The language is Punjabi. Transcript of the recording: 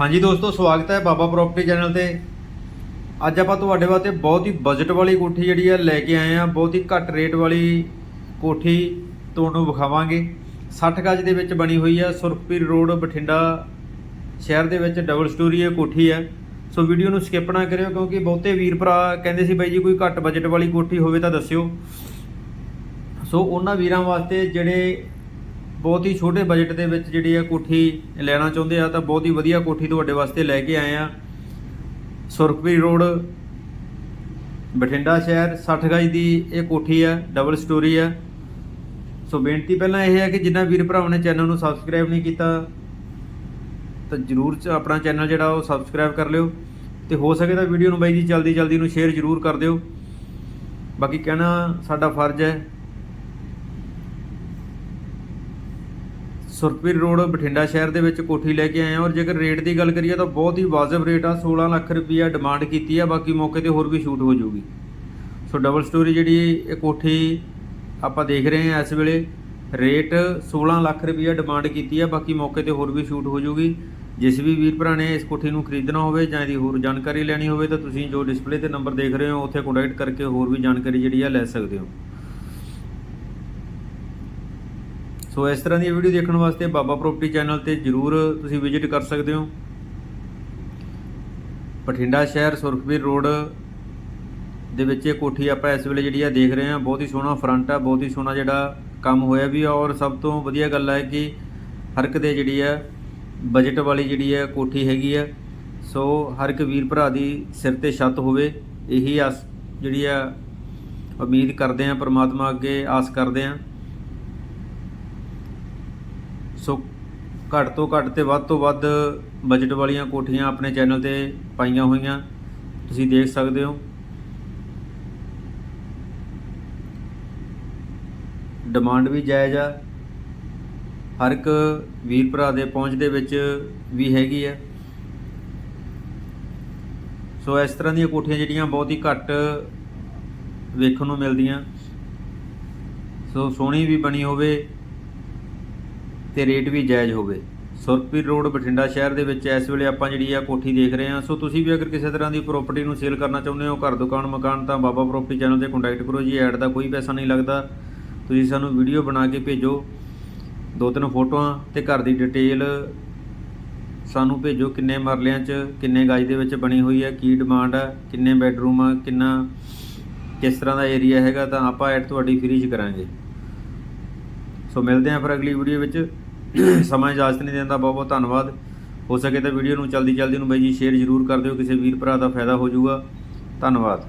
ਹਾਂਜੀ ਦੋਸਤੋ, ਸਵਾਗਤ ਹੈ ਬਾਬਾ ਪ੍ਰਾਪਰਟੀ ਚੈਨਲ ਤੇ। ਅੱਜ ਆਪਾਂ ਤੁਹਾਡੇ ਵਾਸਤੇ ਬਹੁਤ ਹੀ ਬਜਟ ਵਾਲੀ ਕੋਠੀ ਜਿਹੜੀ ਆ ਲੈ ਕੇ ਆਏ ਆ, ਬਹੁਤ ਹੀ ਘੱਟ ਰੇਟ ਵਾਲੀ ਕੋਠੀ ਤੁਹਾਨੂੰ ਵਿਖਾਵਾਂਗੇ। 60 ਗਜ ਦੇ ਵਿੱਚ ਬਣੀ ਹੋਈ ਆ ਸੁਰਖਪੀਰ ਰੋਡ, ਬਠਿੰਡਾ ਸ਼ਹਿਰ ਦੇ ਵਿੱਚ ਡਬਲ ਸਟੋਰੀ ਇਹ ਕੋਠੀ ਹੈ ਸੋ ਵੀਡੀਓ ਨੂੰ ਸਕਿਪ ਨਾ ਕਰਿਓ ਕਿਉਂਕਿ ਬਹੁਤੇ ਵੀਰ ਭਰਾ ਕਹਿੰਦੇ ਸੀ ਬਾਈ ਜੀ ਕੋਈ ਘੱਟ ਬਜਟ ਵਾਲੀ ਕੋਠੀ ਹੋਵੇ ਤਾਂ ਦੱਸਿਓ। ਸੋ ਉਹਨਾਂ ਵੀਰਾਂ ਵਾਸਤੇ ਜਿਹੜੇ ਬਹੁਤ ਹੀ ਛੋਟੇ ਬਜਟ ਦੇ ਵਿੱਚ ਜਿਹੜੀ ਆ ਕੋਠੀ ਲੈਣਾ ਚਾਹੁੰਦੇ ਆ ਤਾਂ ਬਹੁਤ ਹੀ ਵਧੀਆ ਕੋਠੀ ਤੁਹਾਡੇ ਵਾਸਤੇ ਲੈ ਕੇ ਆਏ ਆ। ਸੁਰਖਪੁਰੀ ਰੋਡ, ਬਠਿੰਡਾ ਸ਼ਹਿਰ 60 ਗਜ ਦੀ ਇਹ ਕੋਠੀ ਆ ਡਬਲ ਸਟੋਰੀ ਆ। ਸੋ ਬੇਨਤੀ ਪਹਿਲਾਂ ਇਹ ਹੈ ਕਿ ਜਿੰਨਾ ਵੀਰ ਭਰਾਵਾਂ ਨੇ ਚੈਨਲ ਨੂੰ ਸਬਸਕ੍ਰਾਈਬ ਨਹੀਂ ਕੀਤਾ, ਤਾਂ ਜਰੂਰ ਆਪਣਾ ਚੈਨਲ ਜਿਹੜਾ ਉਹ ਸਬਸਕ੍ਰਾਈਬ ਕਰ ਲਿਓ। ਤੇ ਹੋ ਸਕੇ ਤਾਂ ਵੀਡੀਓ ਨੂੰ ਬਾਈ ਜੀ ਜਲਦੀ ਜਲਦੀ ਨੂੰ ਸ਼ੇਅਰ ਜਰੂਰ ਕਰ ਦਿਓ। ਬਾਕੀ ਕਹਿਣਾ ਸਾਡਾ ਫਰਜ਼ ਹੈ ਸੁਰਪੀਰ ਰੋਡ, ਬਠਿੰਡਾ ਸ਼ਹਿਰ ਦੇ ਵਿੱਚ ਕੋਠੀ ਲੈ ਕੇ ਆਏ ਹਾਂ ਔਰ ਜੇਕਰ ਰੇਟ ਦੀ ਗੱਲ ਕਰੀਏ ਤਾਂ ਬਹੁਤ ਹੀ ਵਾਜਬ ਰੇਟ ਆ 16 ਲੱਖ ਰੁਪਈਆ ਡਿਮਾਂਡ ਕੀਤੀ ਆ, ਬਾਕੀ ਮੌਕੇ ਤੇ ਹੋਰ ਵੀ ਸ਼ੂਟ ਹੋ ਜਾਊਗੀ। ਸੋ ਡਬਲ ਸਟੋਰੀ ਜਿਹੜੀ ਇਹ ਕੋਠੀ ਆਪਾਂ ਦੇਖ ਰਹੇ ਹਾਂ ਇਸ ਵੇਲੇ, ਰੇਟ 16 ਲੱਖ ਰੁਪਈਆ ਡਿਮਾਂਡ ਕੀਤੀ ਆ, ਬਾਕੀ ਮੌਕੇ ਤੇ ਹੋਰ ਵੀ ਸ਼ੂਟ ਹੋ ਜਾਊਗੀ। ਜਿਸ ਵੀ ਵੀਰ ਭਰਾ ਨੇ ਇਸ ਕੋਠੀ ਨੂੰ ਖਰੀਦਣਾ ਹੋਵੇ ਜਾਂ ਇਹਦੀ ਹੋਰ ਜਾਣਕਾਰੀ ਲੈਣੀ ਹੋਵੇ ਤਾਂ ਤੁਸੀਂ ਜੋ ਡਿਸਪਲੇ ਤੇ ਨੰਬਰ ਦੇਖ ਰਹੇ ਹੋ, ਉੱਥੇ ਕੰਟੈਕਟ ਕਰਕੇ ਹੋਰ ਵੀ ਜਾਣਕਾਰੀ ਜਿਹੜੀ ਆ ਲੈ ਸਕਦੇ ਹੋ। ਸੋ ਇਸ ਤਰ੍ਹਾਂ ਦੀ ਵੀਡੀਓ ਦੇਖਣ ਵਾਸਤੇ ਬਾਬਾ ਪ੍ਰੋਪਰਟੀ ਚੈਨਲ ਤੇ ਜਰੂਰ ਤੁਸੀਂ ਵਿਜ਼ਿਟ ਕਰ ਸਕਦੇ ਹੋ। ਬਠਿੰਡਾ ਸ਼ਹਿਰ ਸੁਰਖਬੀਰ ਰੋਡ ਦੇ ਵਿੱਚ ਇਹ ਕੋਠੀ ਆਪਾਂ ਇਸ ਵੇਲੇ ਜਿਹੜੀ ਆ ਦੇਖ ਰਹੇ ਹਾਂ, ਬਹੁਤ ਹੀ ਸੋਹਣਾ ਫਰੰਟ ਆ, ਬਹੁਤ ਹੀ ਸੋਹਣਾ ਜਿਹੜਾ ਕੰਮ ਹੋਇਆ ਵੀ ਔਰ ਸਭ ਤੋਂ ਵਧੀਆ ਗੱਲ ਹੈ ਕਿ ਹਰ ਇੱਕ ਦੇ ਜਿਹੜੀ ਆ ਬਜਟ ਵਾਲੀ ਜਿਹੜੀ ਆ ਕੋਠੀ ਹੈਗੀ ਆ, ਸੋ ਹਰ ਇੱਕ ਵੀਰ ਭਰਾ ਦੀ ਸਿਰ ਤੇ ਛੱਤ ਹੋਵੇ, ਇਹੀ ਆਸ ਜਿਹੜੀ ਆ ਉਮੀਦ ਕਰਦੇ ਆ ਪ੍ਰਮਾਤਮਾ ਅੱਗੇ ਆਸ ਕਰਦੇ ਆ ਸੋ ਘੱਟ ਤੋਂ ਘੱਟ ਤੇ ਵੱਧ ਤੋਂ ਵੱਧ ਬਜਟ ਵਾਲੀਆਂ ਕੋਠੀਆਂ ਆਪਣੇ ਚੈਨਲ ਤੇ ਪਾਈਆਂ ਹੋਈਆਂ। ਤੁਸੀਂ ਦੇਖ ਸਕਦੇ ਹੋ। ਡਿਮਾਂਡ ਵੀ ਜਾਇਜ਼ ਆ। ਹਰ ਇੱਕ ਵੀਰ ਭਰਾ ਦੇ ਪਹੁੰਚ ਦੇ ਵਿੱਚ ਵੀ ਹੈਗੀ ਆ। ਸੋ ਇਸ ਤਰ੍ਹਾਂ ਦੀਆਂ ਕੋਠੀਆਂ ਜਿਹੜੀਆਂ ਬਹੁਤ ਹੀ ਘੱਟ ਵੇਖਣ ਨੂੰ ਮਿਲਦੀਆਂ। ਸੋ ਸੋਹਣੀ ਵੀ ਬਣੀ ਹੋਵੇ। ਤੇ ਰੇਟ ਵੀ ਜਾਇਜ਼ ਹੋਵੇ। ਸੁਰਪੀਰ ਰੋਡ, ਬਠਿੰਡਾ ਸ਼ਹਿਰ ਦੇ ਵਿੱਚ ਇਸ ਵੇਲੇ ਆਪਾਂ ਜਿਹੜੀ ਆ ਕੋਠੀ ਦੇਖ ਰਹੇ ਹਾਂ। ਸੋ ਤੁਸੀਂ ਵੀ ਅਗਰ ਕਿਸੇ ਤਰ੍ਹਾਂ ਦੀ ਪ੍ਰਾਪਰਟੀ ਨੂੰ ਸੇਲ ਕਰਨਾ ਚਾਹੁੰਦੇ ਹੋ, ਘਰ, ਦੁਕਾਨ, ਮਕਾਨ, ਤਾਂ ਬਾਬਾ ਪ੍ਰਾਪਰਟੀ ਚੈਨਲ ਤੇ ਕੰਟੈਕਟ ਕਰੋ ਜੀ। ਐਡ ਦਾ ਕੋਈ ਪੈਸਾ ਨਹੀਂ ਲੱਗਦਾ। ਤੁਸੀਂ ਸਾਨੂੰ ਵੀਡੀਓ ਬਣਾ ਕੇ ਭੇਜੋ। ਦੋ ਤਿੰਨ ਫੋਟੋਆਂ ਤੇ ਘਰ ਦੀ ਡਿਟੇਲ ਸਾਨੂੰ ਭੇਜੋ। ਕਿੰਨੇ ਮਰਲਿਆਂ 'ਚ, ਕਿੰਨੇ ਗਜ ਦੇ ਵਿੱਚ ਬਣੀ ਹੋਈ ਹੈ, ਕੀ ਡਿਮਾਂਡ ਹੈ ਕਿੰਨੇ ਬੈੱਡਰੂਮ ਆ, ਕਿੰਨਾ, ਕਿਸ ਤਰ੍ਹਾਂ ਦਾ ਏਰੀਆ ਹੈਗਾ, ਤਾਂ ਆਪਾਂ ਐਡ ਤੁਹਾਡੀ ਫ੍ਰੀ 'ਚ ਕਰਾਂਗੇ। ਸੋ ਮਿਲਦੇ ਹਾਂ ਫਿਰ ਅਗਲੀ ਵੀਡੀਓ ਵਿੱਚ। ਸਮਾਂ ਇਜਾਜ਼ਤ ਨਹੀਂ ਦਿੰਦਾ ਬਹੁਤ ਬਹੁਤ ਧੰਨਵਾਦ। ਹੋ ਸਕੇ ਤਾਂ ਵੀਡੀਓ ਨੂੰ ਜਲਦੀ ਜਲਦੀ ਨੂੰ ਬਾਈ ਜੀ ਸ਼ੇਅਰ ਜ਼ਰੂਰ ਕਰ ਦਿਓ, ਕਿਸੇ ਵੀਰ ਭਰਾ ਦਾ ਫਾਇਦਾ ਹੋ ਜਾਊਗਾ। ਧੰਨਵਾਦ।